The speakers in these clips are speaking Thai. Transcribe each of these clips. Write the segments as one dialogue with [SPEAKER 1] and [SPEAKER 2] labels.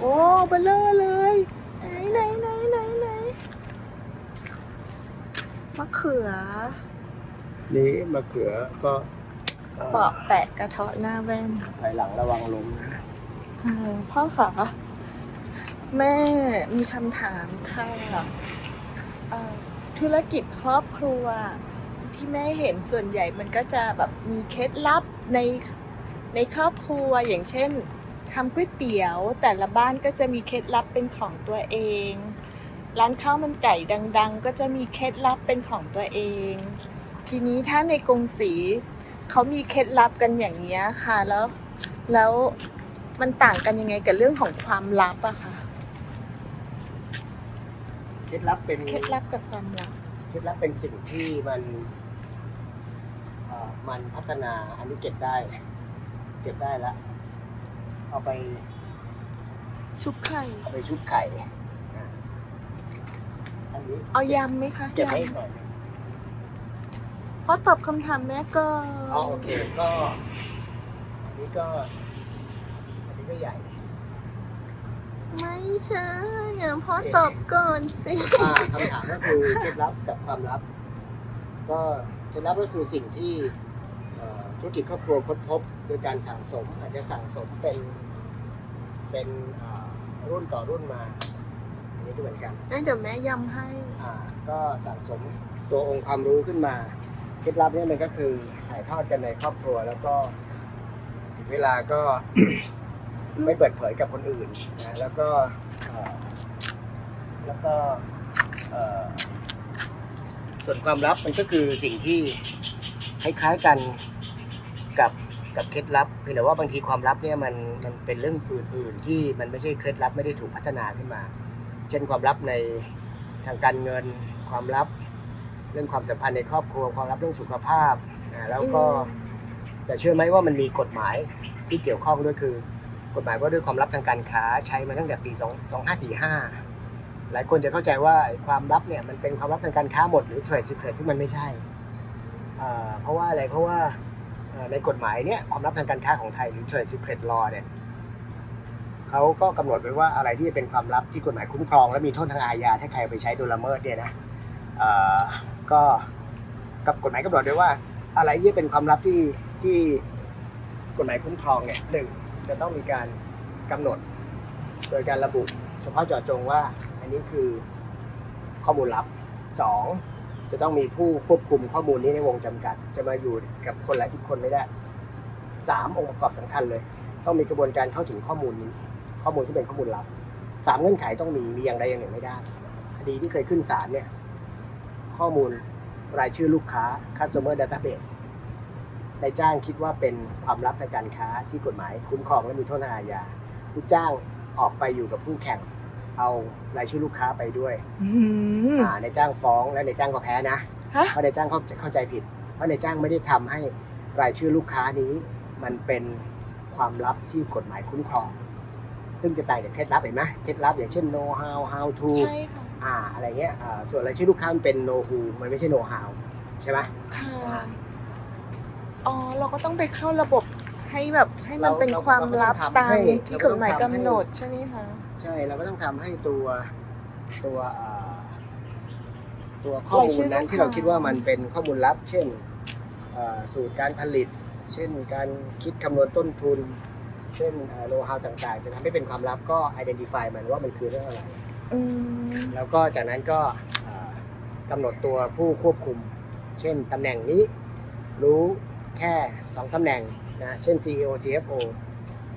[SPEAKER 1] โอ้เบลเลอร์เลยไหนไหนไหนไหนไหนมะเขือ
[SPEAKER 2] นี่มะเขือก็เปาะ
[SPEAKER 1] แปะกระเทาะหน้าแว่น
[SPEAKER 2] ถอยหลังระวังล้มนะ
[SPEAKER 1] เออพ่อคะแม่มีคำถามค่ะเอ่อธุรกิจครอบครัว ที่แม่เห็นส่วนใหญ่มันก็จะแบบมีเคล็ดลับในในครอบครัวอย่างเช่น ทำก๋วยเตี๋ยว แต่ละบ้านก็จะมีเคล็ดลับเป็นของตัวเอง ร้านข้าวมันไก่ดัง ๆ ก็จะมีเคล็ดลับเป็นของตัวเอง ทีนี้ถ้าในกรุงศรีเขามีเคล็ดลับกันอย่างนี้ยค่ะแล้วแล้วมันต่างกันยังไงกับเรื่องของความลับอะค่ะ
[SPEAKER 2] เคล็ดลับเป็น
[SPEAKER 1] เคล็ดลับกับความลับ
[SPEAKER 2] เคล็ดลับเป็นสิ่งที่มันเอ่อมันพัฒนาอันนี้เก็บได้ เก็บได้แล้ว เอาไป
[SPEAKER 1] ชุบไข่
[SPEAKER 2] เอาไปชุบไข่อะอันนี้
[SPEAKER 1] เอายำไหมคะ
[SPEAKER 2] เก็บไว้
[SPEAKER 1] ย
[SPEAKER 2] อีกหน่อยหนึ่งำ
[SPEAKER 1] เพราะตอบคำถามแม่ก็
[SPEAKER 2] อ๋อโอเคก็อันนี้ก็อันนี้ก็ใหญ่
[SPEAKER 1] ไม่ใช่อย่าพ่อตอบก่อนสิ
[SPEAKER 2] อ่าคำถามก็คือเคล็ดลับกับความลับ ก็เคล็ดลับก็คือสิ่งที่เอ่อ ธุรกิจครอบครัวค้นพบโดยการสั่งสมอาจจะสั่งสมเป็นเป็นอ่ารุ่นต่อรุ่นมาอันนี้ก็เหมือนกัน
[SPEAKER 1] งั้นเดี๋ยวแม่ยำให้
[SPEAKER 2] อ่าก็สั่งสมตัวองค์ความรู้ขึ้นมาเคล็ดลับเนี่ยมันก็คือถ่ายทอดกันในครอบครัวแล้วก็ถึงเวลาก็ ไม่เปิดเผยกับคนอื่นนะแล้วก็เอ่อแล้วก็เอ่อส่วนความลับมันก็คือสิ่งที่ คล้าย ๆกันกับกับเคล็ดลับเพียงแต่ว่าบางทีความลับเนี่ยมันมันเป็นเรื่องอื่นๆที่มันไม่ใช่เคล็ดลับไม่ได้ถูกพัฒนาขึ้นมา เช่นความลับในทางการเงิน ความลับเรื่องความสัมพันธ์ในครอบครัว ความลับเรื่องสุขภาพแล้วก็แต่เชื่อไหมว่ามันมีกฎหมายที่เกี่ยวข้องด้วยคือกฎหมายว่าด้วยความลับทางการค้าใช้มาตั้งแต่ปี 2545 หลายคนจะเข้าใจว่าความลับเนี่ยมันเป็นความลับทางการค้าหมดหรือ trade secret ซึ่งมันไม่ใช่ เพราะว่าอะไรเพราะว่าในกฎหมายเนี่ยความลับทางการค้าของไทยหรือ trade secret law เนี่ยเขาก็กำหนดไว้ว่าอะไรที่เป็นความลับที่กฎหมายคุ้มครอง และมีโทษทางอาญาถ้าใครไปใช้โดยละเมิดเนี่ยนะก็กับกฎหมายกำหนดไว้ว่า อะไรที่เป็นความลับที่ที่กฎหมายคุ้มครองเนี่ยหนึ่งจะต้องมีการกำหนด โดยการระบุ เฉพาะเจาะจงว่า อันนี้คือข้อมูลลับสอง จะต้องมีผู้ควบคุมข้อมูลนี้ในวงจำกัด จะมาอยู่กับคนหลายสิบคนไม่ได้สามองค์ประกอบสำคัญเลย ต้องมีกระบวนการเข้าถึงข้อมูลนี้ ข้อมูลที่เป็นข้อมูลลับสามเงื่อนไขต้องมีมีอย่างใดอย่างหนึ่งไม่ได้ คดีที่เคยขึ้นศาลเนี่ยข้อมูลรายชื่อลูกค้า customer database นายจ้างคิดว่าเป็นความลับทางการค้าที่กฎหมายคุ้มครองและมีโทษอาญาลูกจ้างออกไปอยู่กับผู้แข่ง เอารายชื่อลูกค้าไปด้วย
[SPEAKER 1] อืม
[SPEAKER 2] อ่านายจ้างฟ้องและนายจ้างก็แพ้นะ
[SPEAKER 1] ฮะ
[SPEAKER 2] เพราะนายจ้างเข้าเข้าใจผิด เพราะนายจ้างไม่ได้ทำให้รายชื่อลูกค้านี้ มันเป็นความลับที่กฎหมายคุ้มครอง ซึ่งจะต่างจากเคล็ดลับเห็นไหมเคล็ดลับอย่างเช่น know how how to
[SPEAKER 1] ใช่ค่ะ
[SPEAKER 2] อ่าอะไรเงี้ยอ่าส่วนรายชื่อลูกค้ามันเป็น know who มันไม่ใช่ know how ใช่ไหม
[SPEAKER 1] ค่ะอ๋อเราก็ต้องไปเข้าระบบ ให้แบบให้มัน
[SPEAKER 2] เรา
[SPEAKER 1] เป็น
[SPEAKER 2] เรา
[SPEAKER 1] ความลับ
[SPEAKER 2] เราก็ต้องทำ
[SPEAKER 1] ตาม
[SPEAKER 2] ให้
[SPEAKER 1] ที่กฎหมาย
[SPEAKER 2] เราก็ต้องทำให้
[SPEAKER 1] กำหนดใช่ไหมคะ
[SPEAKER 2] ใช่เราก็ต้องทำให้ตัวตัวอ่าตัวข้อ
[SPEAKER 1] ราย
[SPEAKER 2] มู
[SPEAKER 1] ชื่
[SPEAKER 2] ล
[SPEAKER 1] อ
[SPEAKER 2] นั้น
[SPEAKER 1] ลูก
[SPEAKER 2] ที่เรา
[SPEAKER 1] ค้า
[SPEAKER 2] คิดว่ามันเป็นข้อมูลลับ เช่นอ่าสูตรการผลิต เช่นการคิดคำนวณต้นทุน เช่นโลหะต่างๆ จะทำให้เป็นความลับก็ identify มันว่ามันคือเรื่องอะไร
[SPEAKER 1] อืม
[SPEAKER 2] แล้วก็จากนั้นก็อ่ากำหนดตัวผู้ควบคุม เช่นตำแหน่งนี้รู้แค่2ตำแหน่ง นะเช่น CEO CFO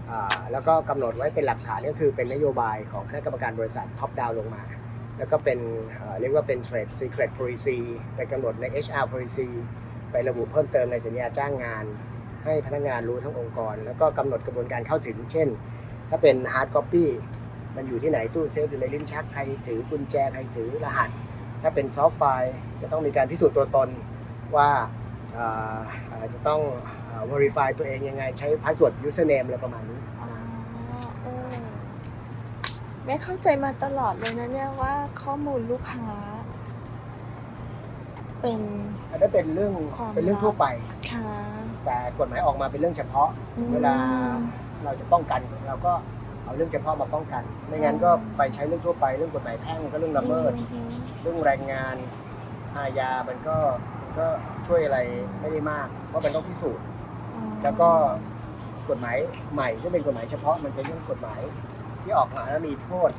[SPEAKER 2] อ่าแล้วก็กำหนดไว้เป็นหลักฐานก็คือเป็นนโยบายของคณะกรรมการบริษัทท็อปดาวลงมา แล้วก็เป็นเรียกว่าเป็น Trade Secret Policy ไปกำหนดใน HR Policy ไประบุเพิ่มเติมในสัญญาจ้างงาน ให้พนักงานรู้ทั้งองค์กร แล้วก็กำหนดกระบวนการเข้าถึง เช่น ถ้าเป็น hard copy มันอยู่ที่ไหนตู้เซฟอยู่ในลิ้นชักใครถือกุญแจใครถือรหัส ถ้าเป็นซอฟต์ไฟล์จะต้องมีการพิสูจน์ตัวตนว่าจะต้อง verify ตัวเองยังไง ใช้ password username อะไรประมาณนี้
[SPEAKER 1] อ๋อเออแม่เข้าใจมาตลอดเลยนะเนี่ยว่าข้อมูลลูกค้า เป็น
[SPEAKER 2] อันนั้นเป็นเรื่อง
[SPEAKER 1] ความ
[SPEAKER 2] เป็นเรื่อง
[SPEAKER 1] ลับ
[SPEAKER 2] ทั่วไป
[SPEAKER 1] ค่ะ
[SPEAKER 2] แต่กฎหมายออกมาเป็นเรื่องเฉพาะ
[SPEAKER 1] อืม
[SPEAKER 2] เวลา เราจะป้องกันเราก็เอาเรื่องเฉพาะมาป้องกัน ไม่งั้นก็ไปใช้เรื่องทั่วไปเรื่องกฎหมายแพ่งก็เรื่องละเมิด เรื่องแรงงานอาญามันก็มันก็ช่วยอะไรไม่ได้มาก เพราะมันต้องพิสูจน์ แล้วก็กฎหมายใหม่ที่เป็นกฎหมายเฉพาะมันเป็นเรื่องกฎหมายที่ออกมาแล้วมีโทษ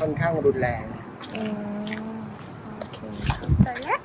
[SPEAKER 2] ค่อนข้างรุนแรง
[SPEAKER 1] อืมโอเคเข้าใจแล้ว